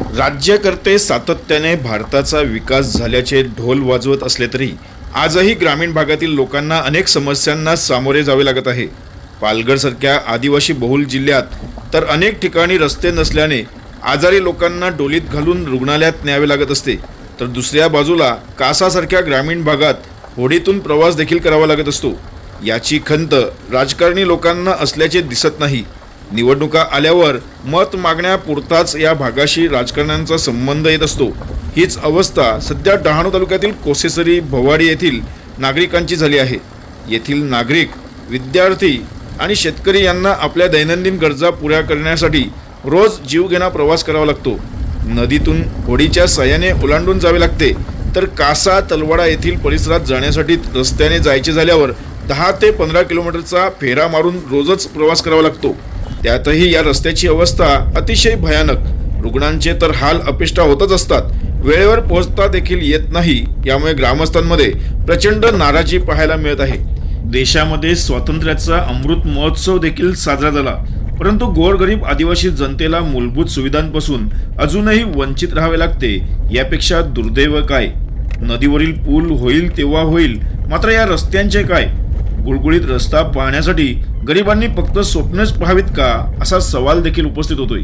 राज्यकर्ते सातत्याने भारताचा विकास झाल्याचे ढोल वाजवत असले तरी आजही ग्रामीण भागातील लोकांना अनेक समस्यांना सामोरे जावे लागत आहे. पालघरसारख्या आदिवासी बहुल जिल्ह्यात तर अनेक ठिकाणी रस्ते नसल्याने आजारी लोकांना डोलीत घालून रुग्णालयात न्यावे लागत असते. तर दुसऱ्या बाजूला कासासारख्या ग्रामीण भागात होडीतून प्रवास देखील करावा लागत असतो. याची खंत राजकारणी लोकांना असल्याचे दिसत नाही. निवडणुका आल्यावर मत मागण्यापुरताच या भागाशी राजकारण्यांचा संबंध येत असतो. हीच अवस्था सध्या डहाणू तालुक्यातील कोसेसरी भवाडी येथील नागरिकांची झाली आहे. येथील नागरिक विद्यार्थी आणि शेतकरी यांना आपल्या दैनंदिन गरजा पुऱ्या करण्यासाठी रोज जीवघेणा प्रवास करावा लागतो. नदीतून होडीच्या सहाय्याने ओलांडून जावे लागते. तर कासा तलवाडा येथील परिसरात जाण्यासाठी रस्त्याने जायचे झाल्यावर दहा ते पंधरा किलोमीटरचा फेरा मारून रोजच प्रवास करावा लागतो. त्यातही या रस्त्याची अवस्था अतिशय भयानक. रुग्णांचे तर हाल अपेष्टा होतच असतात. वेळेवर पोहोचता देखील येत नाही यामुळे ग्रामस्थांमध्ये प्रचंड नाराजी पाहायला मिळत आहे. देशामध्ये स्वातंत्र्याचा अमृत महोत्सव देखील साजरा झाला. परंतु गोरगरीब आदिवासी जनतेला मूलभूत सुविधांपासून अजूनही वंचित राहावे लागते यापेक्षा दुर्दैव काय? नदीवरील पूल होईल तेव्हा होईल मात्र या रस्त्यांचे काय? गुळगुळीत रस्ता पाहण्यासाठी गरिबांनी फक्त स्वप्नच पाहावीत का असा सवाल देखील उपस्थित होतोय.